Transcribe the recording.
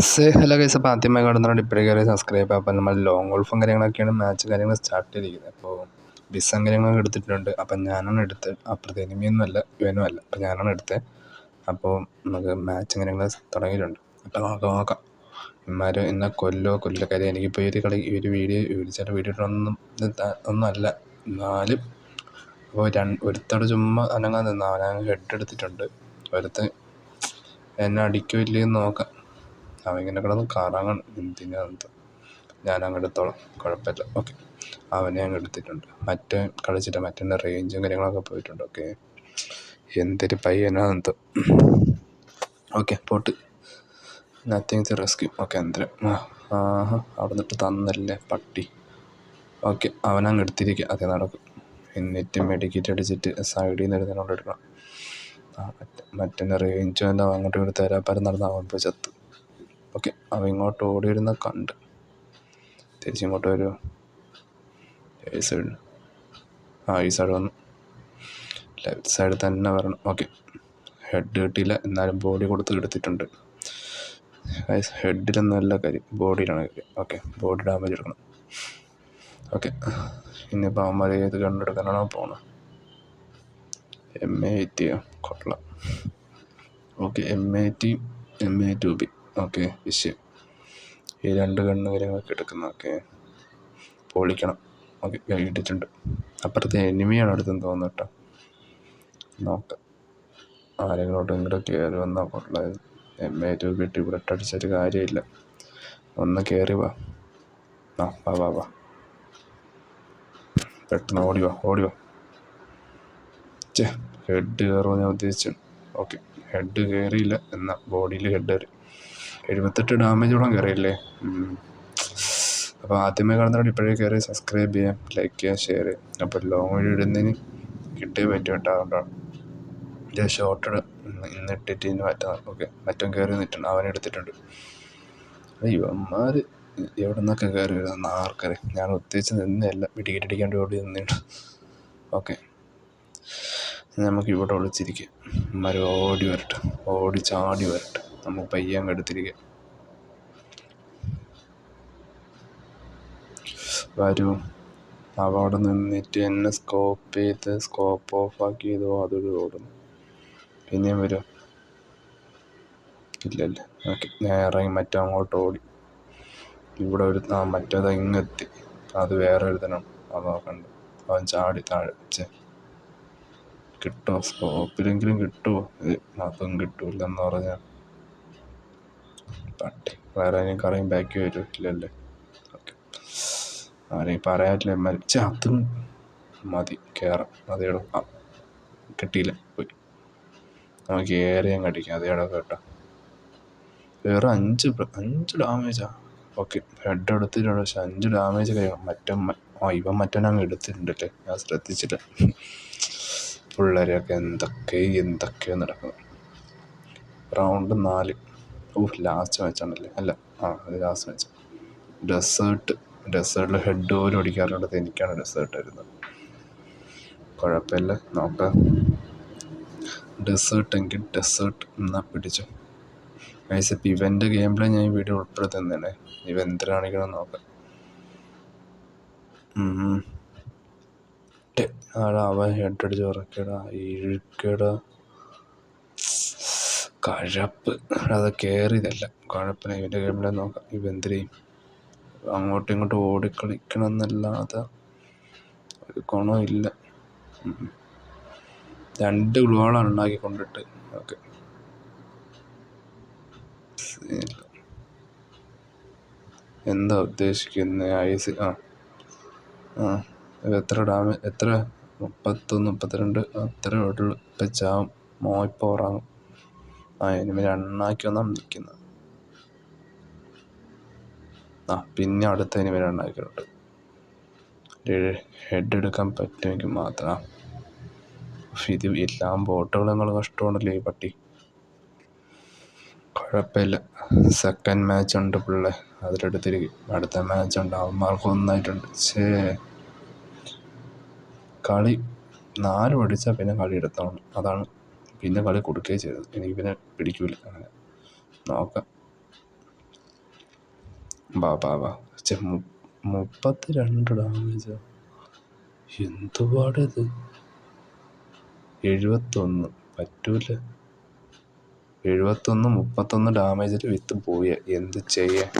Say hello guys അപ്പോൾ ആദ്യമായി കാണുന്ന ഇപ്പോഴേ കയറി സബ്സ്ക്രൈബ് അപ്പോൾ നമ്മൾ ലോങ് ഗോൾഫും കാര്യങ്ങളൊക്കെയാണ് മാച്ച് കാര്യങ്ങൾ സ്റ്റാർട്ട് ചെയ്തിരിക്കുന്നത്. അപ്പോൾ ബിസ്സും കാര്യങ്ങളൊക്കെ എടുത്തിട്ടുണ്ട്. അപ്പം ഞാനാണ് എടുത്ത് അപ്പുറത്തെ എനിമിയൊന്നും അല്ല ഇവനും അല്ല. അപ്പം ഞാനാണ് എടുത്തത് അപ്പോൾ നമുക്ക് മാച്ച് കാര്യങ്ങൾ തുടങ്ങിയിട്ടുണ്ട്. അപ്പോൾ നമുക്ക് നോക്കാം. ഇമാർ എന്നെ കൊല്ലോ കൊല്ലക്കാരെ. എനിക്കിപ്പോൾ ഒരു കളി ഒരു വീഡിയോ വിളിച്ചിട്ട് വീഡിയോ ഇട്ടൊന്നും ഒന്നും അല്ല. എന്നാലും അപ്പോൾ രണ്ട് ഒരുത്തോടെ ചുമ്മാ അനങ്ങാൻ നിന്നാൽ അവനങ്ങ് ഹെഡ് എടുത്തിട്ടുണ്ട്. ഒരുത്ത് എന്നെ അടിക്കില്ലെന്ന് നോക്കാം. അവൻ ഇങ്ങനെ കിടന്ന് കറങ്ങണം എന്തിനാണെന്ന് ഞാൻ അങ്ങ് എടുത്തോളാം കുഴപ്പമില്ല. ഓക്കെ. അവനെ അങ്ങ് എടുത്തിട്ടുണ്ട് മറ്റേ കളിച്ചിട്ട് മറ്റേ റേഞ്ചും കാര്യങ്ങളൊക്കെ പോയിട്ടുണ്ട്. ഓക്കെ. എന്തൊരു പയ്യനാണെന്ന്. ഓക്കെ പോട്ട്. നത്തിങ് ടു റെസ്ക്യൂ ഓക്കെ അന്തരം. ആ അവിടെ നിന്നിട്ട് തന്നല്ലേ പട്ടി. ഓക്കെ അവനങ്ങ് എടുത്തിരിക്കുക അതേ നടക്കും. എന്നിട്ട് മെഡിക്കേറ്റ് അടിച്ചിട്ട് സൈഡിൽ നിന്ന് എടുത്തതിനോട് എടുക്കണം മറ്റേ റേഞ്ചും എല്ലാം അങ്ങോട്ടും ഇങ്ങോട്ട് തരാപ്പാരം നടന്ന് അവൻ പോയി ചത്ത്. ഓക്കെ അവ ഇങ്ങോട്ട് ഓടി വരുന്ന കണ്ട് തിരിച്ചിങ്ങോട്ട് വരുമോ ഏ സൈഡ് ആ ഈ സൈഡ് വന്നു. ലെഫ്റ്റ് സൈഡ് തന്നെ വരണം. ഓക്കെ. ഹെഡ് കിട്ടിയില്ല. എന്നാലും ബോഡി കൊടുത്ത് എടുത്തിട്ടുണ്ട്. ഹെഡിലൊന്നുമല്ല കാര്യം ബോഡിയിലാണ് കാര്യം ഓക്കെ ബോഡി ഡാമേജ് എടുക്കണം. ഓക്കെ. ഇനിയിപ്പോൾ അവന്മാർ ഏത് കണ്ടെടുക്കാനാണോ പോണത് എം എ ടിയോ കൊള്ളാം. Okay M A T M A to B okay വിഷയം ഈ രണ്ട് കണ്ണ് കാര്യങ്ങളൊക്കെ എടുക്കുന്ന ഓക്കെ പൊളിക്കണം ഓക്കെ കഴിഞ്ഞിട്ടുണ്ട് അപ്പുറത്തെ എനിമിയാണ് അടുത്തെന്ന് തോന്നുന്നു കേട്ടോ. നോക്കാം. ആരെങ്കിലോട്ട് ഇങ്ങോട്ട് കയറി വന്നാൽ കൊള്ളായത് എം എ ടു കിട്ടി അടിച്ചിട്ട് കാര്യമില്ല. ഒന്ന് കയറി വാ. ആ വാ വാ വാ. പെട്ടെന്ന് ഓടി വാ ഓടി വാ. ചേ ഹെഡ് കയറുമെന്ന് ഞാൻ ഉദ്ദേശിച്ചു ഓക്കെ ഹെഡ് കയറിയില്ല എന്നാൽ ബോഡിയിൽ ഹെഡ് കയറി എഴുപത്തെട്ട് ഡാമേജോളം കയറിയല്ലേ? അപ്പോൾ ആദ്യമേ കാണുന്നവരോട് ഇപ്പോഴേ കയറി സബ്സ്ക്രൈബ് ചെയ്യാം ലൈക്ക് ചെയ്യാം ഷെയർ ചെയ്യാം. അപ്പോൾ ലോങ് വീഡിയോ ഇടുന്നതിന് കിട്ടിയേ പറ്റും കേട്ടോ അതുകൊണ്ടാണ് ഇത് ഷോർട്ട് ഇന്നിട്ടിട്ട് ഇന്ന് മറ്റാ. ഓക്കെ മറ്റും കയറി നിന്നിട്ടുണ്ട് അവൻ എടുത്തിട്ടുണ്ട്. ഇവന്മാർ എവിടെ നിന്നൊക്കെ കയറി വരുന്ന ആർക്കറി ഞാൻ ഉദ്ദേശിച്ച് നിന്നല്ല പിടികിട്ടടിക്കാണ്ട് ഓടി നിന്നിട്ട്. ഓക്കെ നമുക്ക് ഇവിടെ ഒളിച്ചിരിക്കാം. അമ്മമാർ ഓടി വരട്ടെ. ഓടി ചാടി വരട്ടെ. നമുക്ക് പയ്യെ അങ്ങ് എടുത്തിരിക്കുക വരൂ. അവ അവിടെ നിന്നിട്ട് എന്നെ സ്കോപ്പ് ചെയ്ത് സ്കോപ്പ് ഓഫ് ആക്കിയതോ അതൊരു ഓടും പിന്നെയും വരും. ഇല്ലല്ല. ഇല്ല ഞാൻ നേരെ മറ്റേ അങ്ങോട്ട് ഓടി. ഇവിടെ ഒരു ആ മറ്റേത് ഇങ്ങെത്തി. അത് വേറെ ഒരുത്തനാണ്. അത് നോക്കണ്ട അവൻ ചാടി താഴെ. ചേ കിട്ടുമോ സ്കോപ്പിലെങ്കിലും കിട്ടുമോ അതും കിട്ടൂലെന്ന് പറഞ്ഞാൽ പട്ടി വേറെ ആരെയും അറിയാൻ ബാക്കി വരും ഇല്ലല്ലേ ഓക്കെ. ആരെയും പറയാറ്റില്ല മരിച്ച അതും മതി. കയറാം അതേടോ ആ കിട്ടിയില്ല. പോയി. നമുക്ക് ഏറെ അങ്ങ് അടിക്കാം. അതേടോ കേട്ടോ. വേറെ അഞ്ച് അഞ്ച് ഡാമേജാ ഓക്കെ. ഹെഡ് എടുത്തിട്ടുണ്ട്. പക്ഷെ അഞ്ച് ഡാമേജ് കഴിയണം മറ്റം ആ ഇവൻ മറ്റവനങ്ങ് എടുത്തിട്ടുണ്ടല്ലേ ഞാൻ ശ്രദ്ധിച്ചില്ല. പിള്ളേരെയൊക്കെ എന്തൊക്കെ എന്തൊക്കെയോ നടക്കുന്നത് റൗണ്ട് നാല്. ഓ ലാസ്റ്റ് മാച്ചാണല്ലേ അല്ല ആ അത് ലാസ്റ്റ് മാച്ച് ഡെസേർട്ട് ഡെസേർട്ടിൽ ഹെഡ് പോലും അടിക്കാറുള്ളത് എനിക്കാണ് ഡെസേർട്ട് വരുന്നത് കുഴപ്പമില്ല നോക്കാം. ഡെസേർട്ട് എങ്കിൽ ഡെസേർട്ട് എന്നാൽ പിടിച്ചു. ഗൈസ് ഇപ്പം ഇവന്റെ ഗെയിം പ്ലേ ഞാൻ വീഡിയോ ഉൾപ്പെടുത്തുന്നതാണ് ഇവ എന്തിനാണെങ്കിലും നോക്കാം. ആടാ അവൻ ഹെഡ് അടിച്ച് ഉറക്കടാ ഇഴുക്കടാ കഴപ്പ്. അത് കയറിയതല്ല കഴപ്പിനെ ഇവന്റെ ഗെയിമിനെ നോക്കാം. ഇവ എന്തിനേയും അങ്ങോട്ടും ഇങ്ങോട്ടും ഓടിക്കളിക്കണം എന്നല്ലാതെ ഒരു ഗുണമില്ല. രണ്ട് ഗ്ലൂകളാണ് ഉണ്ടാക്കി കൊണ്ടിട്ട് ഓക്കെ. എന്താ ഉദ്ദേശിക്കുന്നത് ഐസ്. ആ. ആ. എത്ര ഡാമേജ്? എത്ര? മുപ്പത്തൊന്ന് മുപ്പത്തിരണ്ട്. അത്രയേ ഉള്ളൂ. ഇപ്പം ചാവും. മോയിപ്പോൾ ഉറങ്ങും. ആ ഇനി രണ്ടാക്കി വന്നാൽ നിൽക്കുന്നത് ആ പിന്നെ അടുത്ത ഇനി രണ്ടാക്കിയിട്ടുണ്ട് ഹെഡ് എടുക്കാൻ പറ്റുമെങ്കിൽ മാത്രം. ഇത് എല്ലാം ബോട്ടുകളും കഷ്ടമാണല്ലോ ഈ പട്ടി. കുഴപ്പമില്ല. സെക്കൻഡ് മാച്ച് ഉണ്ട് പിള്ളേ. അതിലെടുത്തിരിക്കും അടുത്ത മാച്ച് ഉണ്ട്. അവന്മാർക്ക് ഒന്നായിട്ടുണ്ട്. ഛേ. കളി നാല് പഠിച്ചാൽ പിന്നെ കളി എടുത്തോണം അതാണ് പിന്നെ കളി കൊടുക്കുകയും ചെയ്തത് എനിക്ക് പിന്നെ പിടിക്കില്ല അങ്ങനെ നോക്കാം. ബാ ബാ ബാ. ചെ മുപ്പത്തി രണ്ട് ഡാമേജോ? എന്തുപാടത് എഴുപത്തൊന്ന്. പറ്റൂല. എഴുപത്തൊന്ന് മുപ്പത്തൊന്ന് ഡാമേജിൽ വിത്ത് പോയ. എന്ത് ചെയ്യാൻ?